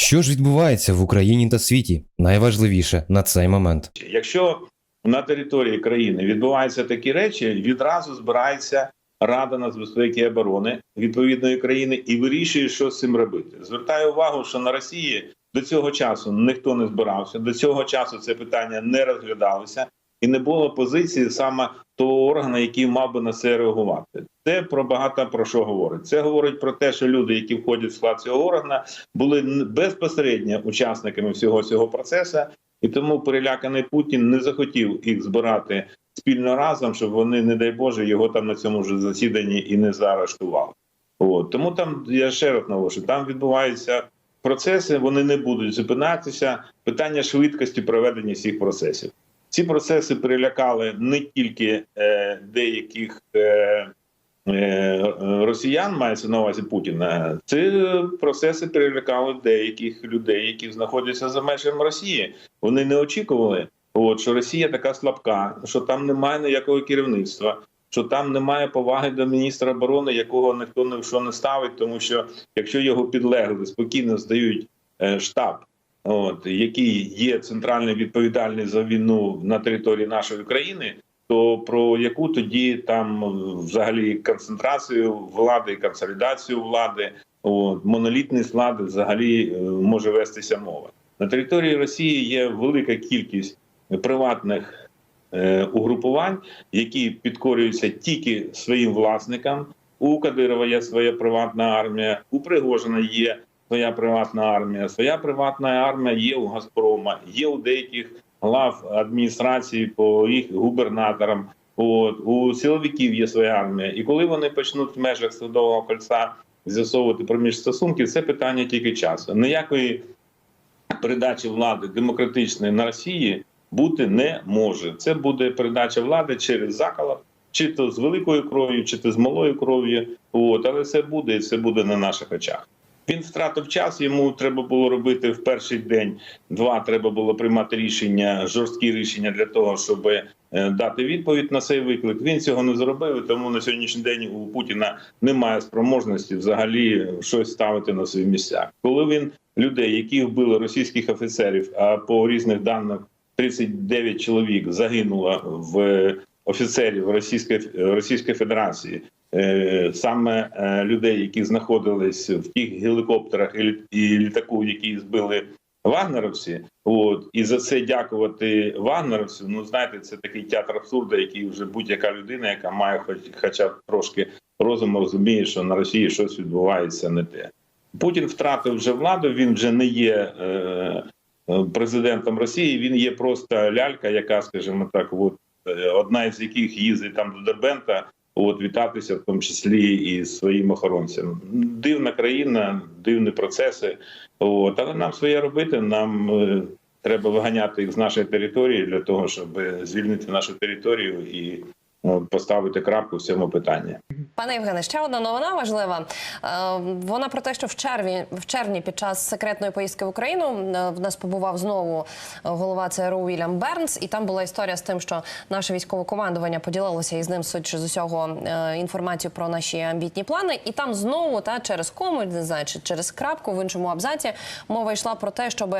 Що ж відбувається в Україні та світі? Найважливіше на цей момент. Якщо на території країни відбуваються такі речі, відразу збирається Рада нацбезпеки і оборони відповідної країни і вирішує, що з цим робити. Звертаю увагу, що на Росії до цього часу ніхто не збирався. До цього часу це питання не розглядалося, і не було позиції саме того органу, який мав би на це реагувати. Це про багато про що говорить. Це говорить про те, що люди, які входять в склад цього органу, були безпосередньо учасниками всього цього процесу, і тому переляканий Путін не захотів їх збирати спільно разом, щоб вони, не дай Боже, його там на цьому ж засіданні і не заарештували. От тому там я ще раз наголошую, там відбуваються процеси, вони не будуть зупинятися. Питання швидкості проведення всіх процесів. Ці процеси перелякали не тільки е, деяких е, е, росіян, мається на увазі Путіна. Ці процеси перелякали деяких людей, які знаходяться за межами Росії. Вони не очікували, от, що Росія така слабка, що там немає ніякого керівництва. Що там немає поваги до міністра оборони, якого ніхто ні в що не ставить, тому що якщо його підлегли спокійно здають е, штаб, от який є центрально відповідальний за війну на території нашої країни, то про яку тоді там взагалі концентрацію влади, консолідацію влади, от, монолітність влади взагалі е, може вестися мова на території Росії. Є велика кількість приватних е, угрупувань, які підкорюються тільки своїм власникам. У Кадирова є своя приватна армія, у Пригожина є своя приватна армія, своя приватна армія є у Газпрома, є у деяких глав адміністрації по їх губернаторам. От у силовиків є своя армія, і коли вони почнуть в межах Садового кольця з'ясовувати проміж стосунки, це питання тільки часу. Ніякої передачі влади демократичної на Росії бути не може. Це буде передача влади через заколот, чи то з великою кров'ю, чи то з малою кров'ю. От але це буде, і це буде на наших очах. Він втратив час. Йому треба було робити в перший день. Два треба було приймати рішення, жорсткі рішення для того, щоб е, дати відповідь на цей виклик. Він цього не зробив. Тому на сьогоднішній день у Путіна немає спроможності взагалі щось ставити на свої місця. Коли він людей, які вбили російських офіцерів, а по різних даних 39 чоловік загинуло в офіцерів Російської Російської Федерації. Е, Саме е, людей, які знаходились в тих гелікоптерах і лі- літаку, які збили вагнеровці, от і за це дякувати вагнеровцю. Ну знаєте, це такий театр абсурду, який вже будь-яка людина, яка має хоч хоча б трошки розуму, розуміє, що на Росії щось відбувається не те. Путін втратив вже владу. Він вже не є е, е, президентом Росії. Він є просто лялька, яка, скажімо так, от одна із яких їздить там до Дербента. От вітатися, в тому числі і своїм охоронцем. Дивна країна, дивні процеси. От але нам своє робити. Нам е, треба виганяти їх з нашої території для того, щоб звільнити нашу територію і е, поставити крапку в цьому питанні. Пане Євгене, ще одна новина важлива. Е, Вона про те, що в червні, в червні під час секретної поїздки в Україну е, в нас побував знову голова ЦРУ Вільям Бернс, і там була історія з тим, що наше військове командування поділилося із ним судячи з усього е, інформацію про наші амбітні плани. І там знову та через кому не знаю, чи через крапку в іншому абзаці мова йшла про те, щоб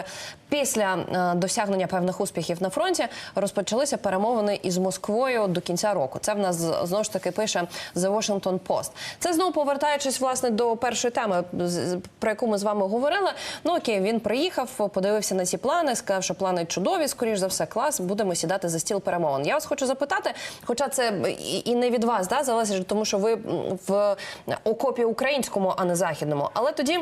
після е, досягнення певних успіхів на фронті розпочалися перемовини із Москвою до кінця року. Це в нас знову ж таки пише The Washington Post. Це знову повертаючись власне до першої теми, про яку ми з вами говорили. Ну окей, він приїхав, подивився на ці плани, сказав, що плани чудові, скоріш за все, клас. Будемо сідати за стіл перемовин. Я вас хочу запитати, хоча це і не від вас, да, залежить, тому що ви в окопі українському, а не західному. Але тоді.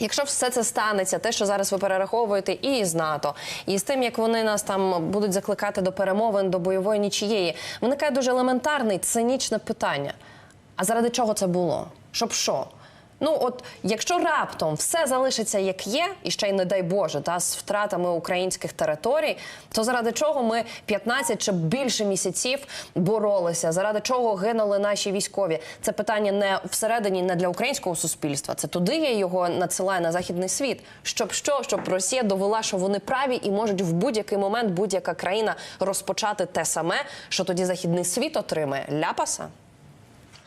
Якщо все це станеться, те, що зараз ви перераховуєте, і з НАТО, і з тим, як вони нас там будуть закликати до перемовин, до бойової нічієї, виникає дуже елементарне, цинічне питання. А заради чого це було? Щоб що? Ну, от якщо раптом все залишиться як є, і ще й не дай Боже, та з втратами українських територій, то заради чого ми 15 чи більше місяців боролися? Заради чого гинули наші військові? Це питання не всередині, не для українського суспільства. Це туди я його надсилаю на західний світ. Щоб що, щоб Росія довела, що вони праві і можуть в будь-який момент будь-яка країна розпочати те саме, що тоді західний світ отримає ляпаса.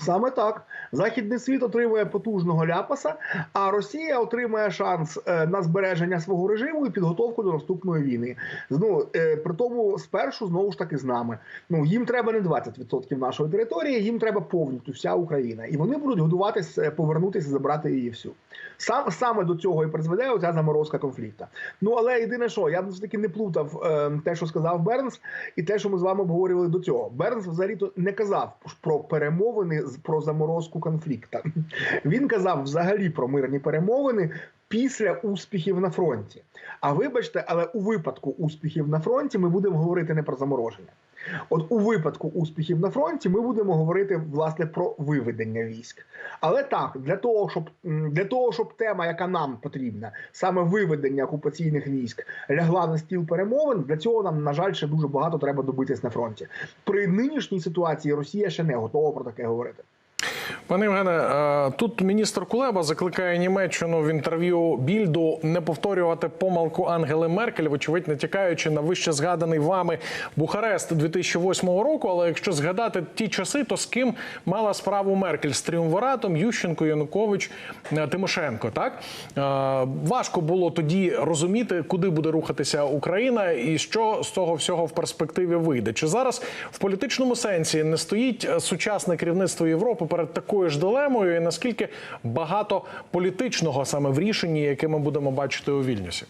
Саме так. Західний світ отримує потужного ляпаса, а Росія отримує шанс е, на збереження свого режиму і підготовку до наступної війни. Ну при тому спершу знову ж таки з нами. Ну їм треба не 20% нашої території, їм треба повністю вся Україна, і вони будуть годуватися, е, повернутися, забрати її всю. Сам саме до цього і призведе оця заморозка конфлікту. Ну але єдине, що я б все таки не плутав е, те, що сказав Бернс, і те, що ми з вами обговорювали до цього. Бернс взагалі то не казав про перемовини про заморозку конфлікту. Він казав взагалі про мирні перемовини після успіхів на фронті. А вибачте, але у випадку успіхів на фронті ми будемо говорити не про замороження. От у випадку успіхів на фронті ми будемо говорити власне про виведення військ. Але так, для того, щоб для того, щоб тема, яка нам потрібна, саме виведення окупаційних військ, лягла на стіл перемовин, для цього нам, на жаль, ще дуже багато треба добитись на фронті. При нинішній ситуації Росія ще не готова про таке говорити. Пане Євгене, е, тут міністр Кулеба закликає Німеччину в інтерв'ю Більду не повторювати помилку Ангели Меркель, вочевидь натякаючи на вище згаданий вами Бухарест 2008 року. Але якщо згадати ті часи, то з ким мала справу Меркель з тріумвиратом Ющенко, Янукович, е, Тимошенко? Так Е, важко було тоді розуміти, куди буде рухатися Україна і що з цього всього в перспективі вийде. Чи зараз в політичному сенсі не стоїть сучасне керівництво Європи перед такою ж дилемою, і наскільки багато політичного саме в рішенні, яке ми будемо бачити у Вільнюсі?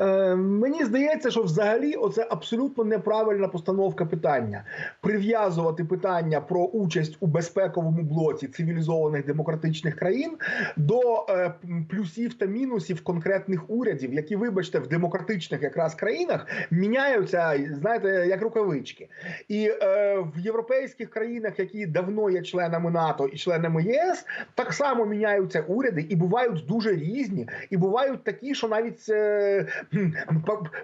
Е, мені здається, що взагалі оце абсолютно неправильна постановка питання. Прив'язувати питання про участь у безпековому блоці цивілізованих демократичних країн до е, плюсів та мінусів конкретних урядів, які, вибачте, в демократичних якраз країнах міняються, знаєте, як рукавички. І е, в європейських країнах, які давно є членами НАТО і членами ЄС, так само міняються уряди і бувають дуже різні, і бувають такі, що навіть. Е,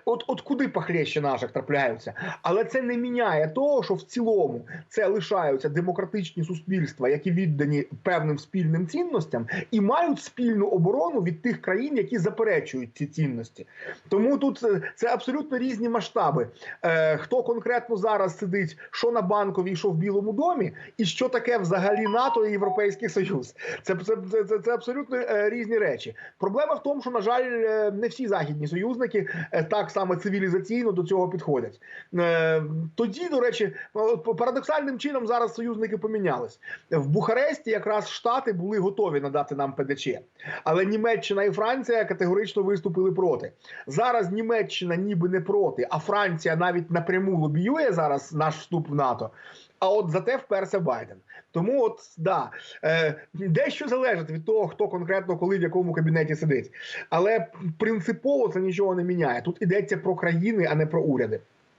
От, от куди похлеще наших трапляються, але це не міняє того, що в цілому це лишаються демократичні суспільства, які віддані певним спільним цінностям, і мають спільну оборону від тих країн, які заперечують ці цінності. Тому тут е, це абсолютно різні масштаби. Е, хто конкретно зараз сидить, що на банковій, що в Білому домі, і що таке взагалі НАТО і Європейський Союз. Це, це, це, це, абсолютно е, різні речі. Проблема в тому, що на жаль, е, не всі західні союзники е, так само цивілізаційно до цього підходять. Е, Тоді, до речі, парадоксальним чином зараз союзники помінялись в Бухаресті. Якраз штати були готові надати нам ПДЧ, але Німеччина і Франція категорично виступили проти. Зараз Німеччина ніби не проти, а Франція навіть напряму лобіює зараз наш вступ в НАТО. А от зате вперся Байден. Тому, от да, е, дещо залежить від того, хто конкретно коли в якому кабінеті сидить. Але принципово це нічого не міняє. Тут йдеться про країни, а не про уряди.